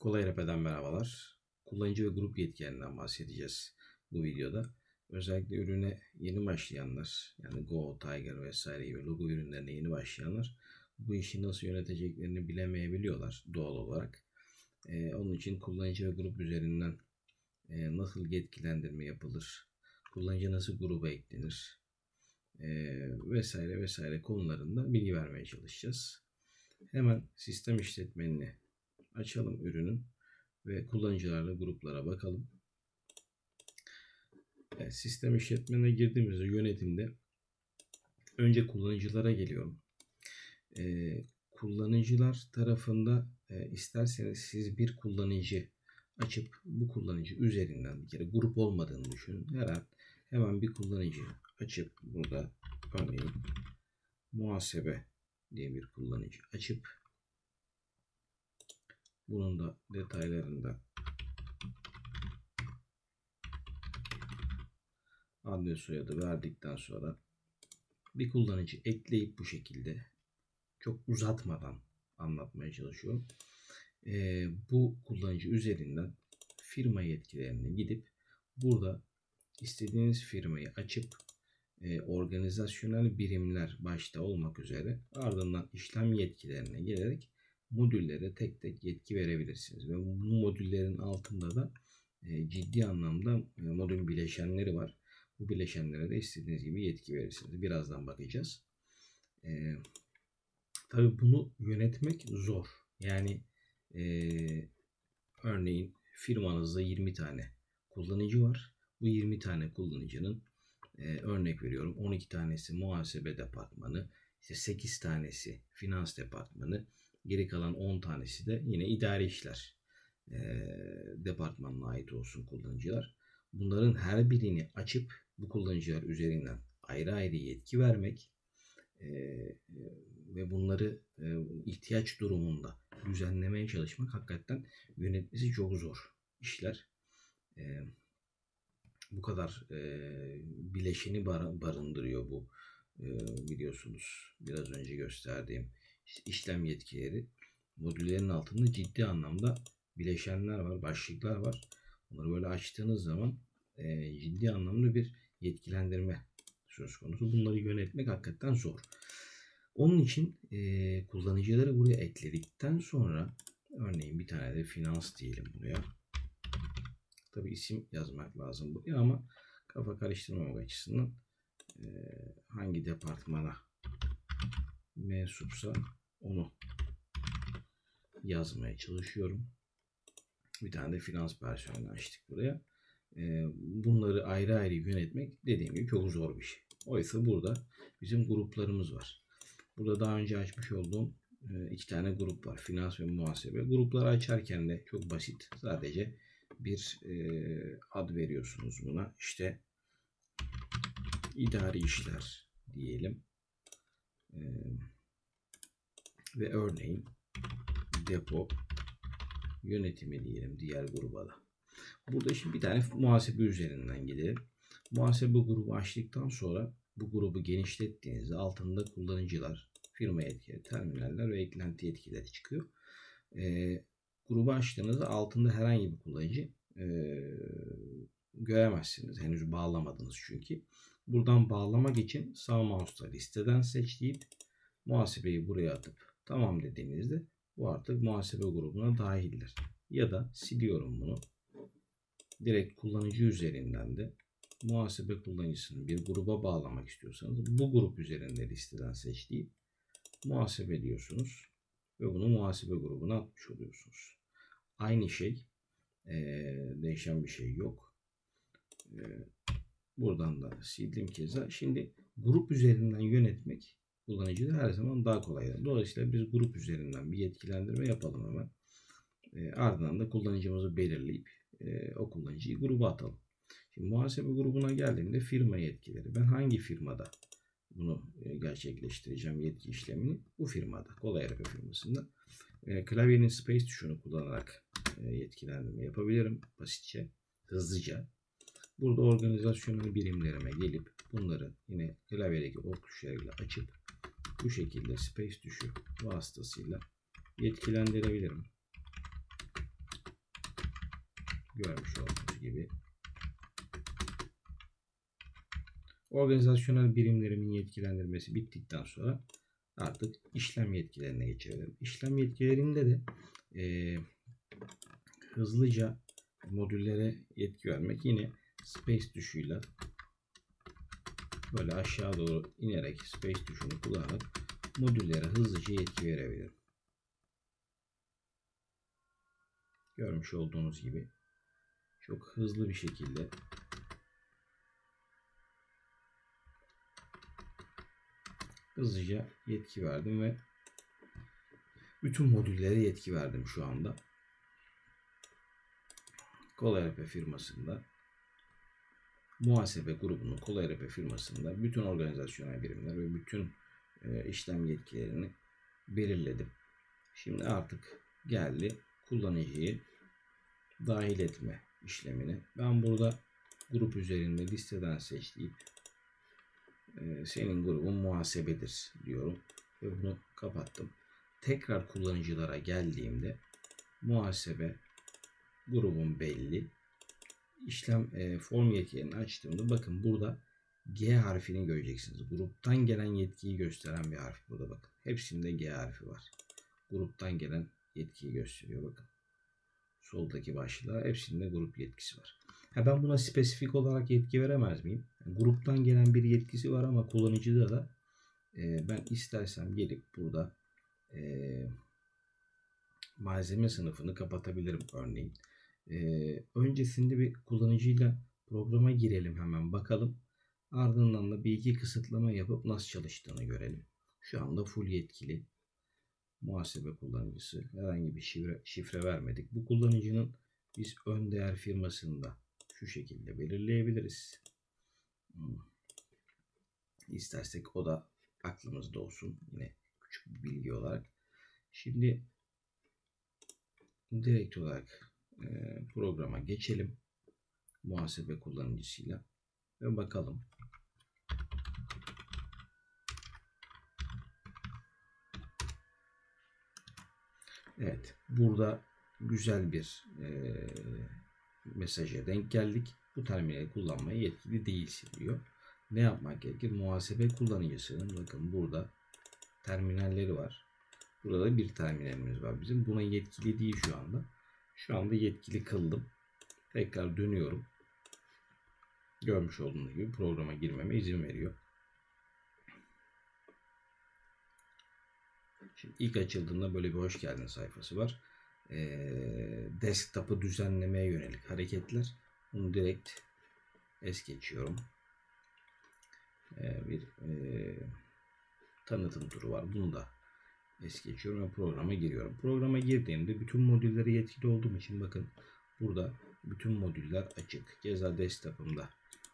Kolay Rap'den merhabalar. Kullanıcı ve grup yetkilerinden bahsedeceğiz bu videoda. Özellikle ürüne yeni başlayanlar, yani Go, Tiger vesaire gibi logo ürünlerine yeni başlayanlar bu işi nasıl yöneteceklerini bilemeyebiliyorlar doğal olarak. Ee, onun için kullanıcı ve grup üzerinden e, nasıl yetkilendirme yapılır, kullanıcı nasıl gruba eklenir e, vesaire vesaire konularında bilgi vermeye çalışacağız. Hemen sistem işletmenini açalım ürünün ve kullanıcılarla gruplara bakalım. Evet, sistem işletmene girdiğimizde yönetimde önce kullanıcılara geliyorum. Ee, kullanıcılar tarafında e, isterseniz siz bir kullanıcı açıp bu kullanıcı üzerinden bir kere grup olmadığını düşünün. Her hemen bir kullanıcı açıp burada örneğin muhasebe diye bir kullanıcı açıp bunun da detaylarında adres soyadı verdikten sonra bir kullanıcı ekleyip bu şekilde çok uzatmadan anlatmaya çalışıyorum. Ee, bu kullanıcı üzerinden firma yetkilerine gidip burada istediğiniz firmayı açıp e, organizasyonel birimler başta olmak üzere ardından işlem yetkilerine gelerek modüllere tek tek yetki verebilirsiniz. Ve bu modüllerin altında da e, ciddi anlamda e, modül bileşenleri var. Bu bileşenlere de istediğiniz gibi yetki verirsiniz. Birazdan bakacağız. E, tabii bunu yönetmek zor. Yani e, örneğin firmanızda 20 tane kullanıcı var. Bu 20 tane kullanıcının e, örnek veriyorum 12 tanesi muhasebe departmanı, işte 8 tanesi finans departmanı, Geri kalan 10 tanesi de yine idari işler e, departmanına ait olsun kullanıcılar. Bunların her birini açıp bu kullanıcılar üzerinden ayrı ayrı yetki vermek e, ve bunları e, ihtiyaç durumunda düzenlemeye çalışmak hakikaten yönetmesi çok zor işler. E, bu kadar e, bileşeni bar, barındırıyor bu e, biliyorsunuz biraz önce gösterdiğim işlem yetkileri modüllerin altında ciddi anlamda bileşenler var, başlıklar var. Bunları böyle açtığınız zaman e, ciddi anlamda bir yetkilendirme söz konusu. Bunları yönetmek hakikaten zor. Onun için e, kullanıcıları buraya ekledikten sonra örneğin bir tane de finans diyelim buraya. Tabi isim yazmak lazım buraya ama kafa karıştırmamak açısından e, hangi departmana mensupsa onu yazmaya çalışıyorum. Bir tane de finans personeli açtık buraya. Ee, bunları ayrı ayrı yönetmek dediğim gibi çok zor bir şey. Oysa burada bizim gruplarımız var. Burada daha önce açmış olduğum e, iki tane grup var. Finans ve muhasebe. Grupları açarken de çok basit. Sadece bir e, ad veriyorsunuz buna. İşte idari işler diyelim. Eee ve örneğin depo yönetimi diyelim diğer gruba da. Burada şimdi bir tane muhasebe üzerinden gidelim. Muhasebe grubu açtıktan sonra bu grubu genişlettiğinizde altında kullanıcılar, firma yetkileri, terminaller ve eklenti yetkileri çıkıyor. E, grubu açtığınızda altında herhangi bir kullanıcı e, göremezsiniz. Henüz bağlamadınız çünkü. Buradan bağlamak için sağ mouse'la listeden seç deyip muhasebeyi buraya atıp Tamam dediğinizde bu artık muhasebe grubuna dahildir. Ya da siliyorum bunu. Direkt kullanıcı üzerinden de muhasebe kullanıcısını bir gruba bağlamak istiyorsanız bu grup üzerinde listeden seç deyip muhasebe diyorsunuz ve bunu muhasebe grubuna atmış oluyorsunuz. Aynı şey ee, değişen bir şey yok. Ee, buradan da sildim keza. Şimdi grup üzerinden yönetmek kullanıcıda her zaman daha kolay. Dolayısıyla biz grup üzerinden bir yetkilendirme yapalım hemen. E, ardından da kullanıcımızı belirleyip e, o kullanıcıyı gruba atalım. Şimdi muhasebe grubuna geldiğimde firma yetkileri. Ben hangi firmada bunu e, gerçekleştireceğim yetki işlemini? Bu firmada. Kolay RP firmasında. E, klavyenin space tuşunu kullanarak e, yetkilendirme yapabilirim. Basitçe, hızlıca. Burada organizasyonel birimlerime gelip bunları yine klavyedeki ok tuşlarıyla açıp bu şekilde space tuşu vasıtasıyla yetkilendirebilirim. Görmüş olduğunuz gibi. Organizasyonel birimlerimin yetkilendirmesi bittikten sonra artık işlem yetkilerine geçelim. İşlem yetkilerinde de e, hızlıca modüllere yetki vermek yine space tuşuyla böyle aşağı doğru inerek space tuşunu kullanarak modüllere hızlıca yetki verebilirim. Görmüş olduğunuz gibi çok hızlı bir şekilde hızlıca yetki verdim ve bütün modüllere yetki verdim şu anda. KolayRP firmasında muhasebe grubunun KolayRP firmasında bütün organizasyonel birimler ve bütün e, işlem yetkilerini belirledim. Şimdi artık geldi kullanıcıyı dahil etme işlemine. Ben burada grup üzerinde listeden seç deyip e, senin grubun muhasebedir diyorum ve bunu kapattım. Tekrar kullanıcılara geldiğimde muhasebe grubun belli. İşlem e, form yetkilerini açtığımda bakın burada G harfini göreceksiniz. Gruptan gelen yetkiyi gösteren bir harf burada bakın. Hepsinde G harfi var. Gruptan gelen yetkiyi gösteriyor bakın. Soldaki başlığa hepsinde grup yetkisi var. Ha ben buna spesifik olarak yetki veremez miyim? Yani gruptan gelen bir yetkisi var ama kullanıcıda da e, ben istersem gelip burada e, malzeme sınıfını kapatabilirim örneğin. E, öncesinde bir kullanıcıyla programa girelim hemen bakalım. Ardından da bir iki kısıtlama yapıp nasıl çalıştığını görelim. Şu anda full yetkili muhasebe kullanıcısı. Herhangi bir şifre, şifre vermedik. Bu kullanıcının biz ön değer firmasında şu şekilde belirleyebiliriz. Hmm. İstersek o da aklımızda olsun. Yine küçük bir bilgi olarak. Şimdi direkt olarak programa geçelim. Muhasebe kullanıcısıyla ve bakalım. Evet, burada güzel bir e, mesaja denk geldik. Bu terminali kullanmaya yetkili değilsin diyor. Ne yapmak gerekir? Muhasebe kullanıcısının bakın burada terminalleri var. Burada da bir terminalimiz var bizim. Buna yetkili değil şu anda. Şu anda yetkili kıldım. Tekrar dönüyorum. Görmüş olduğunuz gibi programa girmeme izin veriyor. Şimdi ilk açıldığında böyle bir hoş geldin sayfası var. E, desktop'ı düzenlemeye yönelik hareketler. Bunu direkt es geçiyorum. E, bir e, tanıtım turu var. Bunu da es geçiyorum ve programa giriyorum. Programa girdiğimde bütün modüllere yetkili olduğum için bakın burada bütün modüller açık. Keza desktop'ımda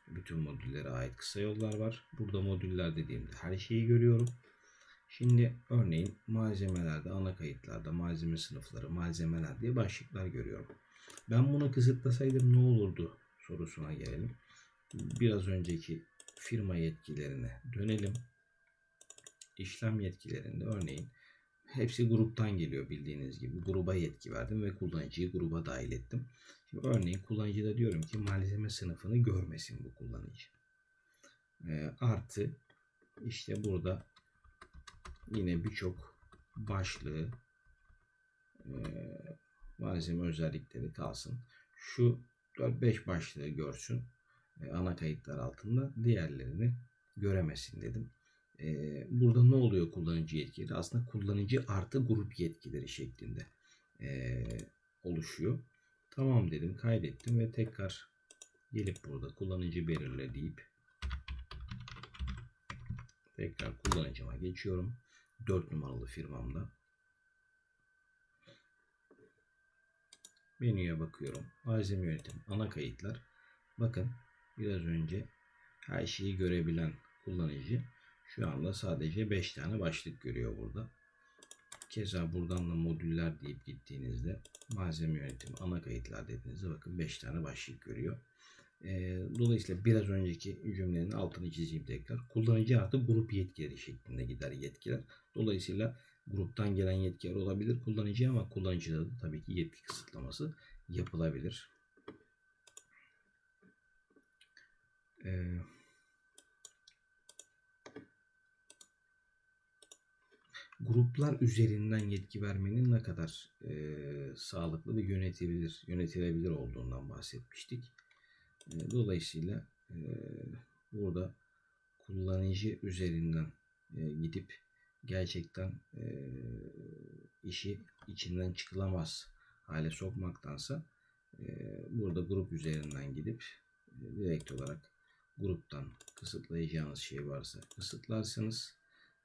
bütün modüllere ait kısa yollar var. Burada modüller dediğimde her şeyi görüyorum. Şimdi örneğin malzemelerde, ana kayıtlarda malzeme sınıfları, malzemeler diye başlıklar görüyorum. Ben bunu kısıtlasaydım ne olurdu sorusuna gelelim. Biraz önceki firma yetkilerine dönelim. İşlem yetkilerinde örneğin hepsi gruptan geliyor bildiğiniz gibi. Gruba yetki verdim ve kullanıcıyı gruba dahil ettim. Şimdi örneğin kullanıcıda diyorum ki malzeme sınıfını görmesin bu kullanıcı. E, artı işte burada yine birçok başlığı e, malzeme özellikleri kalsın. Şu 4-5 başlığı görsün e, ana kayıtlar altında diğerlerini göremesin dedim. Burada ne oluyor kullanıcı yetkileri? Aslında kullanıcı artı grup yetkileri şeklinde oluşuyor. Tamam dedim kaydettim ve tekrar gelip burada kullanıcı belirle deyip tekrar kullanıcıma geçiyorum. 4 numaralı firmamda. Menüye bakıyorum. Malzeme yönetim, ana kayıtlar. Bakın biraz önce her şeyi görebilen kullanıcı şu anda sadece 5 tane başlık görüyor burada. Keza buradan da modüller deyip gittiğinizde malzeme yönetimi ana kayıtlar dediğinizde bakın 5 tane başlık görüyor. Ee, dolayısıyla biraz önceki cümlenin altını çizeyim tekrar. Kullanıcı artı grup yetkileri şeklinde gider yetkiler. Dolayısıyla gruptan gelen yetkiler olabilir kullanıcıya ama kullanıcıda da tabii ki yetki kısıtlaması yapılabilir. Eee gruplar üzerinden yetki vermenin ne kadar e, sağlıklı ve yönetilebilir, yönetilebilir olduğundan bahsetmiştik. E, dolayısıyla e, burada kullanıcı üzerinden e, gidip gerçekten e, işi içinden çıkılamaz hale sokmaktansa e, burada grup üzerinden gidip e, direkt olarak gruptan kısıtlayacağınız şey varsa kısıtlarsınız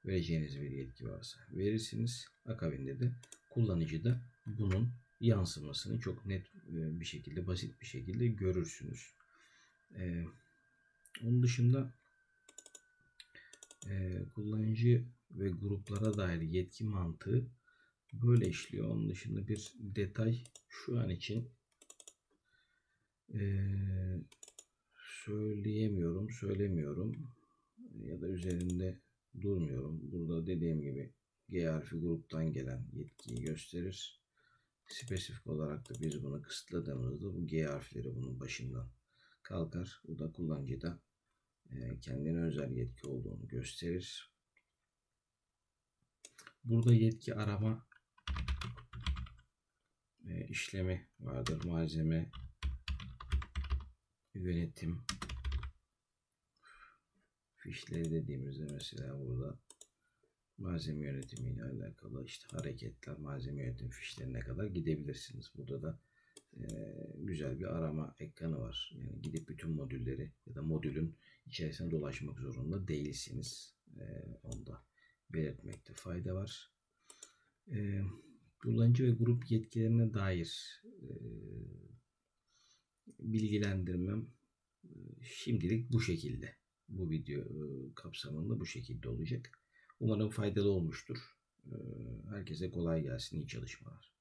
vereceğiniz bir yetki varsa verirsiniz. Akabinde de kullanıcı da bunun yansımasını çok net e, bir şekilde, basit bir şekilde görürsünüz. E, onun dışında e, kullanıcı ve gruplara dair yetki mantığı böyle işliyor. Onun dışında bir detay şu an için e, söyleyemiyorum, söylemiyorum ya da üzerinde durmuyorum. Burada dediğim gibi G harfi gruptan gelen yetkiyi gösterir. Spesifik olarak da biz bunu kısıtladığımızda bu G harfleri bunun başından kalkar. Bu da kullanıcıda e, kendine özel yetki olduğunu gösterir. Burada yetki arama e, işlemi vardır. Malzeme yönetim fişleri dediğimizde mesela burada malzeme yönetimi ile alakalı işte hareketler, malzeme yönetim fişlerine kadar gidebilirsiniz. Burada da e, güzel bir arama ekranı var. Yani gidip bütün modülleri ya da modülün içerisine dolaşmak zorunda değilsiniz. E, onu da belirtmekte fayda var. E, kullanıcı ve grup yetkilerine dair e, bilgilendirmem şimdilik bu şekilde. Bu video e, kapsamında bu şekilde olacak. Umarım faydalı olmuştur. E, Herkese kolay gelsin, iyi çalışmalar.